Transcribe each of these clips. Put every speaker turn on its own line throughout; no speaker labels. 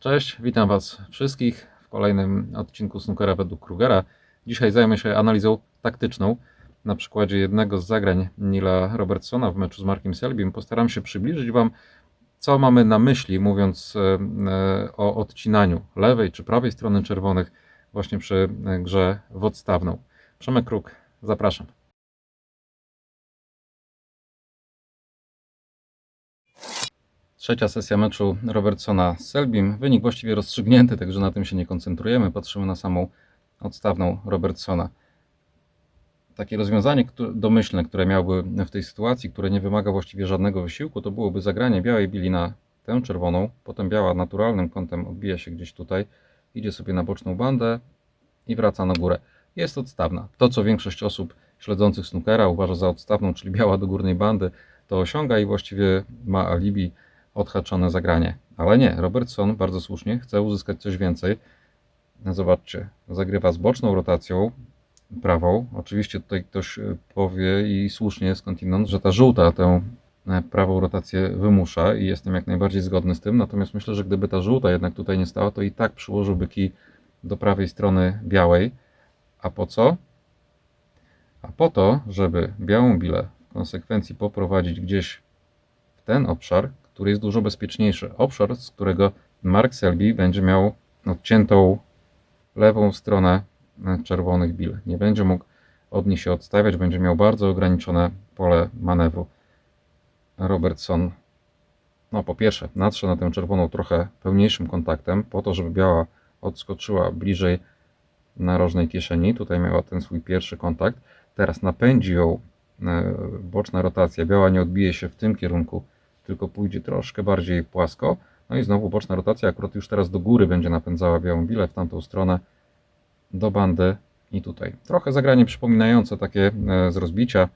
Cześć, witam Was wszystkich w kolejnym odcinku Snookera według Krugera. Dzisiaj zajmę się analizą taktyczną. Na przykładzie jednego z zagrań Nila Robertsona w meczu z Markiem Selbim postaram się przybliżyć Wam, co mamy na myśli, mówiąc e, e, o odcinaniu lewej czy prawej strony czerwonych właśnie przy grze w odstawną. Przemek Kruk, zapraszam. Trzecia sesja meczu Robertsona z Selbim. Wynik właściwie rozstrzygnięty, także na tym się nie koncentrujemy. Patrzymy na samą odstawną Robertsona. Takie rozwiązanie które- domyślne, które miałby w tej sytuacji, które nie wymaga właściwie żadnego wysiłku, to byłoby zagranie białej bili na tę czerwoną, potem biała naturalnym kątem odbija się gdzieś tutaj, idzie sobie na boczną bandę i wraca na górę. Jest odstawna. To, co większość osób śledzących snookera uważa za odstawną, czyli biała do górnej bandy, to osiąga i właściwie ma alibi odhaczone zagranie. Ale nie, Robertson bardzo słusznie chce uzyskać coś więcej. Zobaczcie, zagrywa z boczną rotacją prawą. Oczywiście tutaj ktoś e, powie i słusznie skądinąd, że ta żółta tę e, prawą rotację wymusza i jestem jak najbardziej zgodny z tym. Natomiast myślę, że gdyby ta żółta jednak tutaj nie stała, to i tak przyłożyłby kij do prawej strony białej. A po co? A po to, żeby białą bilę w konsekwencji poprowadzić gdzieś w ten obszar, który jest dużo bezpieczniejszy. Obszar, z którego Mark Selby będzie miał odciętą lewą stronę e, czerwonych bil. Nie będzie mógł od nich się odstawiać, będzie miał bardzo ograniczone pole manewru. Robertson, no po pierwsze, natrze na tę czerwoną trochę pełniejszym kontaktem, po to, żeby biała odskoczyła bliżej narożnej kieszeni. Tutaj miała ten swój pierwszy kontakt. Teraz napędzi ją e, boczna rotacja. Biała nie odbije się w tym kierunku, tylko pójdzie troszkę bardziej płasko. No i znowu boczna rotacja, akurat już teraz do góry będzie napędzała białą bilę w tamtą stronę, do bandy i tutaj. Trochę zagranie przypominające takie e, z rozbicia.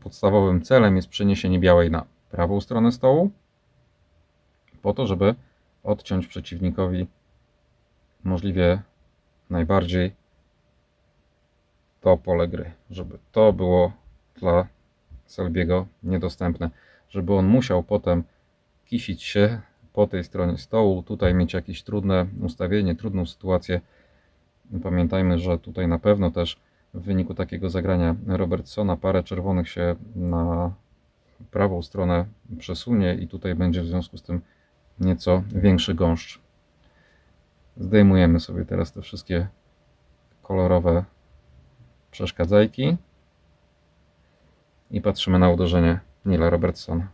Podstawowym celem jest przeniesienie białej na prawą stronę stołu, po to, żeby odciąć przeciwnikowi możliwie najbardziej to pole gry, żeby to było dla Selbiego niedostępne, żeby on musiał potem kisić się po tej stronie stołu, tutaj mieć jakieś trudne ustawienie, trudną sytuację. Pamiętajmy, że tutaj na pewno też w wyniku takiego zagrania Robertsona parę czerwonych się na prawą stronę przesunie i tutaj będzie w związku z tym nieco większy gąszcz. Zdejmujemy sobie teraz te wszystkie kolorowe przeszkadzajki i patrzymy na uderzenie Nila Robertsona.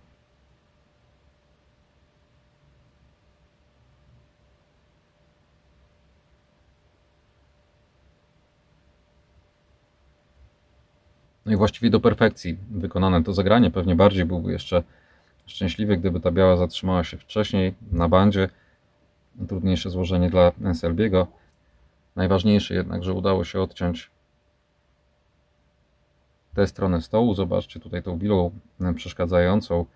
No i właściwie do perfekcji wykonane to zagranie. Pewnie bardziej byłby jeszcze szczęśliwy, gdyby ta biała zatrzymała się wcześniej na bandzie. Trudniejsze złożenie dla Selbiego. Najważniejsze jednak, że udało się odciąć tę stronę stołu. Zobaczcie tutaj tą bilą przeszkadzającą.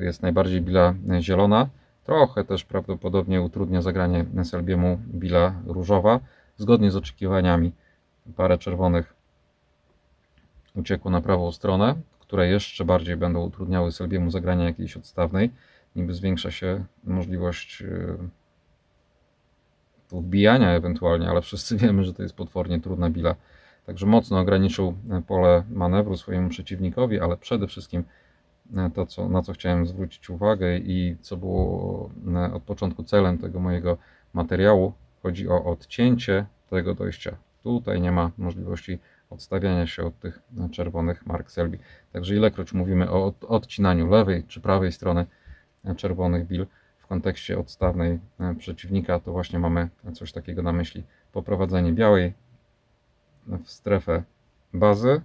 Jest najbardziej bila zielona. Trochę też prawdopodobnie utrudnia zagranie Selbiemu bila różowa. Zgodnie z oczekiwaniami parę czerwonych uciekło na prawą stronę, które jeszcze bardziej będą utrudniały Selbiemu zagranie jakiejś odstawnej. Niby zwiększa się możliwość tu wbijania ewentualnie, ale wszyscy wiemy, że to jest potwornie trudna bila. Także mocno ograniczył e, pole manewru swojemu przeciwnikowi, ale przede wszystkim e, to, co, na co chciałem zwrócić uwagę i co było e, od początku celem tego mojego materiału, chodzi o odcięcie tego dojścia. Tutaj nie ma możliwości odstawiania się od tych czerwonych mark Selby. Także ilekroć mówimy o od- odcinaniu lewej czy prawej strony czerwonych bil w kontekście odstawnej przeciwnika, to właśnie mamy coś takiego na myśli. Poprowadzenie białej w strefę bazy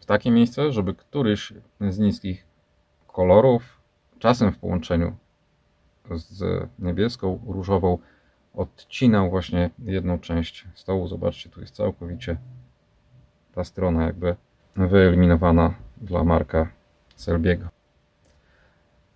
w takie miejsce, żeby któryś z niskich kolorów, czasem w połączeniu z niebieską, różową, odcinał właśnie jedną część stołu. Zobaczcie, tu jest całkowicie ta strona jakby wyeliminowana dla Marka Selbiego.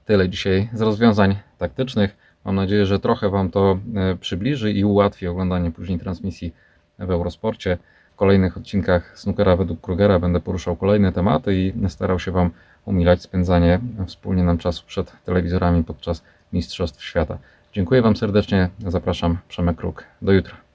Tyle dzisiaj z rozwiązań taktycznych. Mam nadzieję, że trochę Wam to e, przybliży i ułatwi oglądanie później transmisji w Eurosporcie. kolejnych odcinkach Snookera według Krugera będę poruszał kolejne tematy i starał się Wam umilać spędzanie wspólnie nam czasu przed telewizorami podczas Mistrzostw Świata. Dziękuję Wam serdecznie, zapraszam Przemek Kruk. Do jutra.